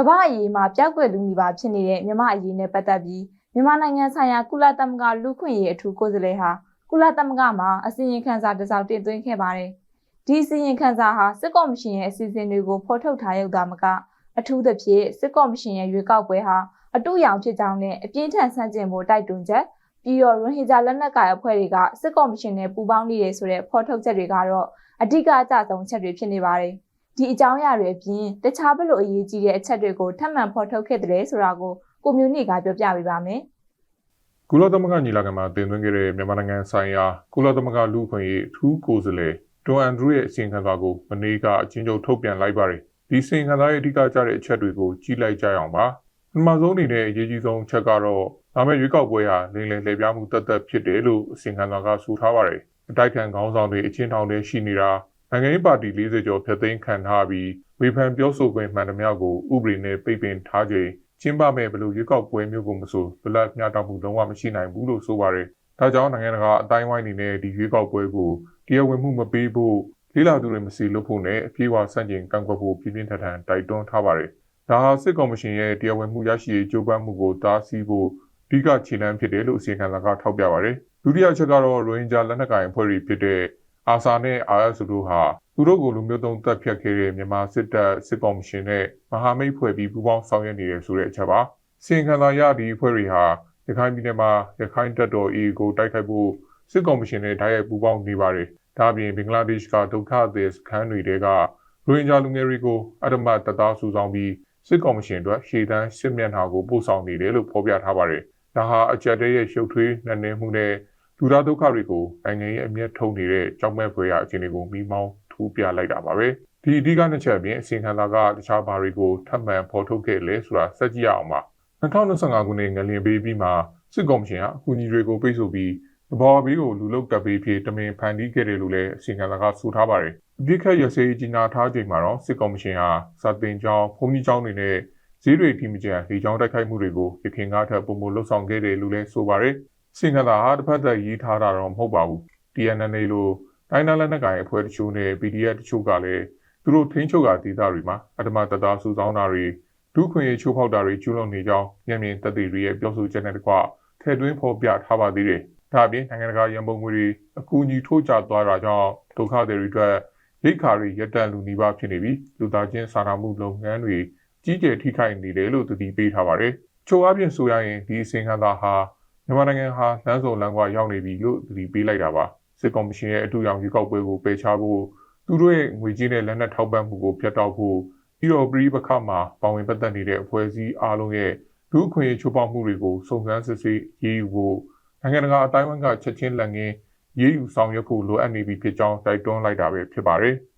ကမ္ဘာအရေးမှာပျောက်ကွယ်လူနေပါဖြစ်နေတဲ့မြန်မာအရေးနဲ့ပတ်သက်ပြီးမြန်မာနိုင်ငံဆိုင်ရာကုလသမဂ္ဂလူ့ခွင့်ရေးအထူးကိုယ်စားလှယ်ဟာကုလသမဂ္ဂမှာအစီရင်ခံစာတစ်စောင်တင်သွင်းခဲ့ပါတယ်။ဒီအစီရင်ခံစာဟာစစ်ကော်မရှင်ရဲ့အစီအစဉ်တွေကိုဖော်ထုတ်ထားရုံသာမကအထူးသဖြင့်စစ်ကော်မရှင်ရဲ့ရွေးကောက်ပွဲဟာအတူရောင်ဖြစ်ကြောင်းနဲ့အပြင်းထန်ဆန့်ကျင်ဖို့တိုက်တွန်းချက်ပြီးတော့ရိုဟင်ဂျာလက်နက်ကိုင်အဖွဲ့တွေကစစ်ကော်မရှင်နဲ့ပူးပေါင်းနေတယ်ဆိုတဲ့ဖော်ထုတ်ချက်တွေကတော့အဓိကအကျဆုံးချက်တွေဖြစ်နေပါတယ်။ ဒီအကြောင်းအရာတွေအပြင်တခြားဘလို့အရေးကြီးတဲ့အချက်တွေကိုထပ်မံဖော်ထုတ်ခဲ့တဲ့ဆိုတာကိုကိုမျိုးနေကပြောပြပေးပါမယ်ကုလသမဂ္ဂညီလာခံမှာတင်သွင်းခဲ့တဲ့မြန်မာနိုင်ငံဆိုင်ရာကုလသမဂ္ဂလူ့အခွင့်အရေးအထူးကိုယ်စားလှယ်တွန်အန်ဒရူရဲ့အစီရင်ခံစာကိုမနေ့ကအချင်းချုပ်ထုတ်ပြန်လိုက်ပါတယ်။ဒီအစီရင်ခံစာရဲ့အဓိကကျတဲ့အချက်တွေကိုကြီးလိုက်ကြရအောင်ပါ။ပထမဆုံးအနေနဲ့အရေးကြီးဆုံးအချက်ကတော့လာမယ့်ရွေးကောက်ပွဲဟာလိမ်လည်လှည့်ပြားမှုတသက်ဖြစ်တယ်လို့အစီရင်ခံစာကဆိုထားပါတယ်။အတိုက်ခံခေါင်းဆောင်တွေအချင်းထောင်တွေရှိနေတာ နိုင်ငံရေးပါတီ40ကျော်ဖျက်သိမ်းခံထားပြီးဝေဖန်ပြောဆိုခွင့်မှန်သမျှကိုဥပဒေနဲ့ပိတ်ပင်ထားခြင်းကျင်းပမဲ့ဘလို့ရွေးကောက်ပွဲမျိုးကိုမဆိုဗလက်မျှတမှုလုံးဝမရှိနိုင်ဘူးလို့ဆိုပါတယ်။ဒါကြောင့်နိုင်ငံတကာအတိုင်းဝိုင်းအနေနဲ့ဒီရွေးကောက်ပွဲကိုတရားဝင်မှုမပေးဖို့လေးလာသူတွေမစီလို့ဖို့နဲ့အပြေးအဝဆန့်ကျင်ကန့်ကွက်ဖို့ပြင်းပြင်းထန်ထန်တိုက်တွန်းထားပါတယ်။ဒါဟာစစ်ကော်မရှင်ရဲ့တရားဝင်မှုရရှိရေးကြိုးပမ်းမှုကိုတားဆီးဖို့အဓိကခြေလှမ်းဖြစ်တယ်လို့အစီရင်ခံစာကထောက်ပြပါတယ်။ဒုတိယချက်ကတော့ရိုဟင်ဂျာလက်နက်ကိုင်အဖွဲ့တွေဖြစ်တဲ့ အာဆာနဲ့ RS တို့ဟာသူတို့ကိုလူမျိုးတုံးတက်ဖြတ်ခဲ့တဲ့မြန်မာစစ်တပ်စစ်ကော်မရှင်နဲ့မဟာမိတ်ဖွဲ့ပြီးပူးပေါင်းဆောင်ရွက်နေတယ်ဆိုတဲ့အချက်ပါ။စီရင်ခံစာရဒီအဖွဲ့တွေဟာရခိုင်ပြည်နယ်မှာရခိုင်တပ်တော် AA ကိုတိုက်ခိုက်ဖို့စစ်ကော်မရှင်နဲ့ဓာတ်ရိုက်ပူးပေါင်းနေပါတယ်။ဒါ့အပြင်ဘင်္ဂလားဒေ့ရှ်ကဒုက္ခသည်စခန်းတွေကရိုဟင်ဂျာလူငယ်တွေကိုအဓမ္မတပ်သားစုဆောင်ပြီးစစ်ကော်မရှင်အတွက်ရှေ့တန်းစစ်မျက်နှာကိုပို့ဆောင်နေတယ်လို့ဖော်ပြထားပါတယ်။ဒါဟာအကြက်တဲရဲ့ရှုပ်ထွေးနှံ့နေမှုနဲ့ လူသားဒုက္ခတွေကိုနိုင်ငံရေးအမျက်ထုတ်နေတဲ့ကြောက်မဲ့ဖွယ်ရာအခြေအနေကိုမိမောင်းထိုးပြလိုက်တာပါပဲဒီအဓိကနှစ်ချက်အပြင်အစီရင်ခံစာကတခြားဘာတွေကိုထပ်မံဖော်ထုတ်ခဲ့လဲဆိုတာစက်ကြည့်ရအောင်ပါ2025ခုနှစ်ငလင်ပေးပြီးမှစစ်ကော်မရှင်ကအကူအညီတွေကိုပိတ်ဆို့ပြီးသဘောဘေးကိုလူလုတပ်ပေးဖြစ်တမင်ဖန်တီးခဲ့တယ်လို့လည်းအစီရင်ခံစာကဆိုထားပါတယ်အပြစ်ခတ်ရစေးကြီးနာထားချိန်မှာတော့စစ်ကော်မရှင်ဟာစာတင်ကျောင်းဖုန်ကြီးကျောင်းတွေနဲ့ဈေးတွေဒီမကြံဒီကျောင်းတိုက်ခိုက်မှုတွေကိုရခင်ကားထပ်ပုံမလှုပ်ဆောင်ခဲ့တယ်လို့လည်းဆိုပါတယ် စင်ကလာဟာတစ်ဖက်သက်ရေးထားတာတော့မဟုတ်ပါဘူး TNN လို့တိုင်းနာလက်နက်ကိုင်အဖွဲ့တချို့နဲ့ PDF တချို့ကလည်းသူတို့ထိန်းချုပ်ရာဒေသတွေမှာအတမတသားစုဆောင်းတာတွေဒုခွင့်ရေးချိုးဖောက်တာတွေကျူးလွန်နေကြောင်းညမြင်တပ်တွေရဲ့ပြောဆိုချက်နဲ့တကွထည့်သွင်းဖော်ပြထားပါသေးတယ်။ဒါအပြင်နိုင်ငံတကာရန်ပုံငွေတွေအကူအညီထိုးကျသွားတာကြောင့်ဒုက္ခတွေအတွက်ရိတ်ခါတွေရပ်တန့်လူနေပါဖြစ်နေပြီးလူသားချင်းစာနာမှုလုပ်ငန်းတွေကြီးကျယ်ထိခိုက်နေတယ်လို့သူတီးပေးထားပါတယ်။ချို့အပြင်ဆိုရရင်ဒီအစင်ခံသာဟာ မြန်မာနိုင်ငံဟာလမ်းစုံလမ်းကွာရောက်နေပြီလို့သူတီးပေးလိုက်တာပါ။စစ်ကော်မရှင်ရဲ့အထူးရောင်ရွေးကောက်ပွဲကိုပယ်ချဖို့သူတို့ရဲ့ငွေကြေးနဲ့လက်နက်ထောက်ပံ့မှုကိုဖျက်တောက်ဖို့ပြီးတော့ပြည်ပခါမှာပါဝင်ပတ်သက်နေတဲ့အဖွဲ့အစည်းအားလုံးရဲ့လူအခွင့်အရေးချိုးဖောက်မှုတွေကိုစုံစမ်းစစ်ဆေးရေးယူဖို့နိုင်ငံတကာအတိုင်းအဝန်ကချက်ချင်းလက်ငင်းရေးယူဆောင်ရွက်ဖို့လိုအပ်နေပြီဖြစ်ကြောင်းတိုက်တွန်းလိုက်တာပဲဖြစ်ပါတယ်